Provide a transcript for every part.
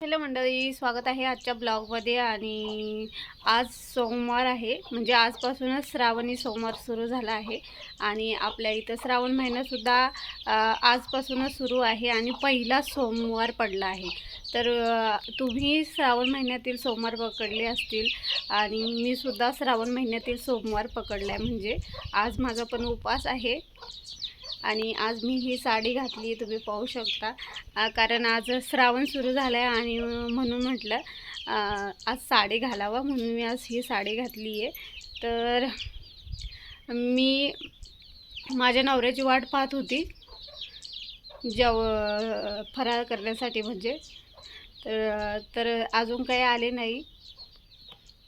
Hello मंडळी स्वागत आहे आजच्या ब्लॉगमध्ये आणि आज सोमवार आहे. म्हणजे आजपासूनच श्रावणी सोमवार सुरू झाला आहे आणि आपल्या इथं श्रावण महिनासुद्धा आजपासूनच सुरू आहे आणि पहिला सोमवार पडला आहे. तर तुम्ही श्रावण महिन्यातील सोमवार पकडले असतील आणि मी सुद्धा श्रावण महिन्यातील सोमवार पकडला आहे म्हणजे आज माझा पण उपवास आहे. आणि आज मी ही साडी घातली तुम्ही पाहू शकता. कारण आज श्रावण सुरू झालं आहे आणि म्हणून म्हटलं आज साडी घालावा म्हणून मी आज ही साडी घातली आहे तर मी माझ्या नवऱ्याची वाट पाहत होती जेव फराळ करण्यासाठी म्हणजे. तर तर अजून काही आले नाही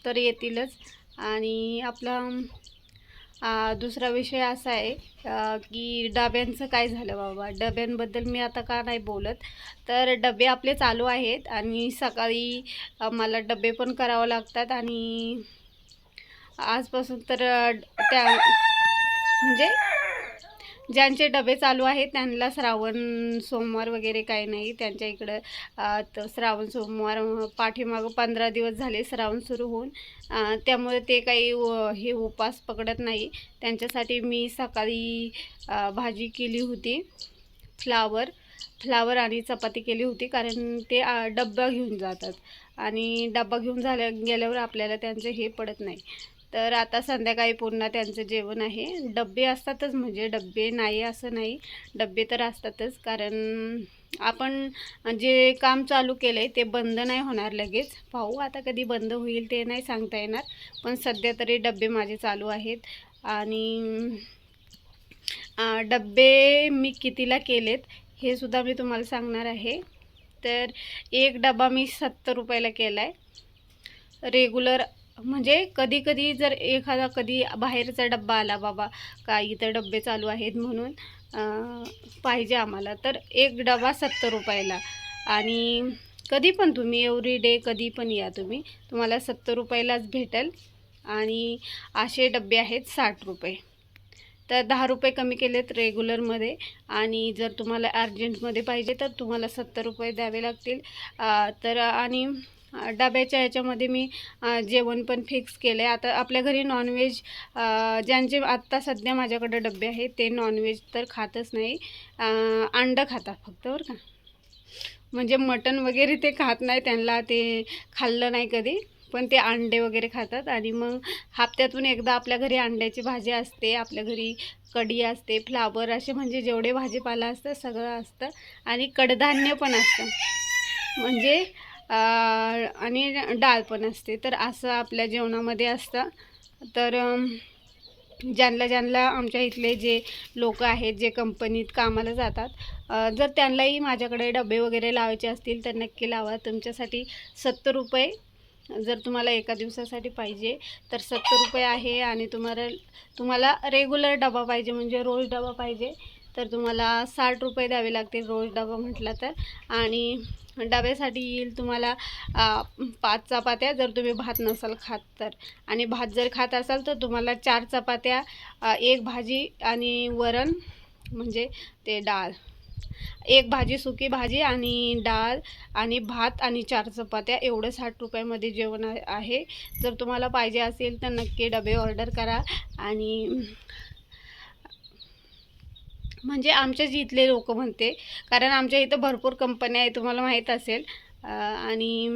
तर येतीलच. आणि आपला दुसरा विषय असा आहे की डब्यांचं काय झालं बाबा? डब्यांबद्दल मी आता का नाही बोलत. तर डबे आपले चालू आहेत आणि सकाळी मला डबे पण करावं लागतात आणि आजपासून तर त्या म्हणजे ज्यांचे डबे चालू आहेत त्यांना श्रावण सोमवार वगैरे काही नाही. त्यांच्या इकडं तर श्रावण सोमवार पाठीमागं पंधरा दिवस झाले श्रावण सुरू होऊन. त्यामुळे ते काही व- हे उपास पकडत नाही. त्यांच्यासाठी मी सकाळी भाजी केली होती फ्लावर फ्लावर आणि चपाती केली होती कारण ते डब्बा घेऊन जातात. आणि डब्बा घेऊन झाल्या गेल्यावर आपल्याला त्यांचं हे पडत नाही. तर आता संध्याकाळी पुन्हा त्यांचं जेवण आहे. डब्बे असतातच म्हणजे डब्बे नाही असं नाही. डब्बे तर असतातच कारण आपण जे काम चालू केलं आहे ते बंद नाही होणार लगेच. पाहू आता कधी बंद होईल ते नाही सांगता येणार. पण सध्या तरी डब्बे माझे चालू आहेत. आणि डब्बे मी कितीला केलेत हे सुद्धा मी तुम्हाला सांगणार आहे. तर एक डबा मी सत्तर रुपयाला केला आहे रेग्युलर म्हणजे कधी कधी जर एखादा कधी बाहेरचा डब्बा आला बाबा का इथं डब्बे चालू आहेत? म्हणून पाहिजे आम्हाला. तर एक डबा सत्तर रुपयाला. आणि कधी पण तुम्ही एव्हरी डे कधी पण या तुम्ही तुम्हाला सत्तर रुपयालाच भेटेल. आणि असे डबे आहेत साठ रुपये. तर दहा रुपये कमी केलेत रेग्युलरमध्ये. आणि जर तुम्हाला अर्जंटमध्ये पाहिजे तर तुम्हाला सत्तर रुपये द्यावे लागतील. तर आणि डब्याच्या याच्यामध्ये मी जेवण पण फिक्स केलं आहे आता आपल्या घरी नॉनव्हेज ज्यांचे आत्ता सध्या माझ्याकडे डबे आहेत ते नॉनव्हेज तर खातच नाही. अंडं खातात फक्त बरं का. म्हणजे मटण वगैरे ते खात नाही त्यांना ते खाल्लं नाही कधी. पण ते अंडे वगैरे खातात आणि मग हप्त्यातून एकदा आपल्या घरी अंड्याची भाजी असते आपल्या घरी कढी असते फ्लावर असे म्हणजे जेवढे भाजीपाला असतं सगळं असतं. आणि कडधान्य पण असतं. म्हणजे आणि डाळ पण असते. तर असं आपल्या जेवणामध्ये असतं. तर ज्यांना ज्यांना आमच्या इथले जे लोक आहेत जे कंपनीत कामाला जातात जर त्यांनाही माझ्याकडे डबे वगैरे लावायचे असतील तर नक्की लावा. तुमच्यासाठी सत्तर रुपये जर तुम्हाला एका दिवसासाठी पाहिजे तर सत्तर रुपये आहे आणि तुम्हाला तुम्हाला रेग्युलर डबा पाहिजे म्हणजे रोज डबा पाहिजे. तर तुम्हाला साठ रुपये द्यावे लागतील रोज डबा म्हटला तर. आणि डब्यासाठी येईल तुम्हाला पाच चपात्या जर तुम्ही भात नसाल खात तर. आणि भात जर खात असाल तर तुम्हाला चार चपात्या एक भाजी आणि वरण म्हणजे ते डाळ. एक भाजी सुकी भाजी आणि डाळ आणि भात आणि चार चपात्या. एवढं साठ रुपयामध्ये जेवण आहे. जर तुम्हाला पाहिजे असेल तर नक्की डबे ऑर्डर करा. आणि म्हणजे आमच्याच इथले लोक म्हणते कारण आमच्या इथं भरपूर कंपन्या आहे तुम्हाला माहीत असेल. आणि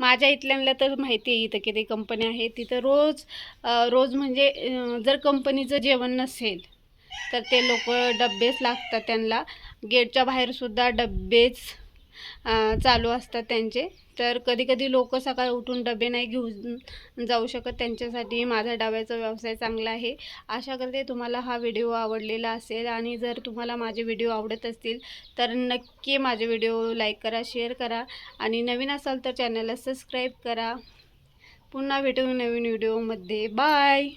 माझ्या इथल्यांना तर माहिती आहे इथं किती कंपन्या आहेत तिथं रोज रोज म्हणजे जर कंपनीचं जेवण नसेल तर ते लोक डब्बेच लागतात त्यांना. गेटच्या बाहेरसुद्धा डब्बेच चालू असतात त्यांचे. तर कधीकधी लोक सकाळी उठून डबे नाही घेऊन जाऊ शकत. त्यांच्यासाठी माझा डब्याचा व्यवसाय चांगला आहे. आशा करते तुम्हाला हा व्हिडिओ आवडलेला असेल आणि जर तुम्हाला माझे व्हिडिओ आवडत असतील तर नक्की माझे व्हिडिओ लाईक करा शेअर करा आणि नवीन असाल तर चॅनलला सबस्क्राईब करा. पुन्हा भेटू नवीन व्हिडिओमध्ये. बाय!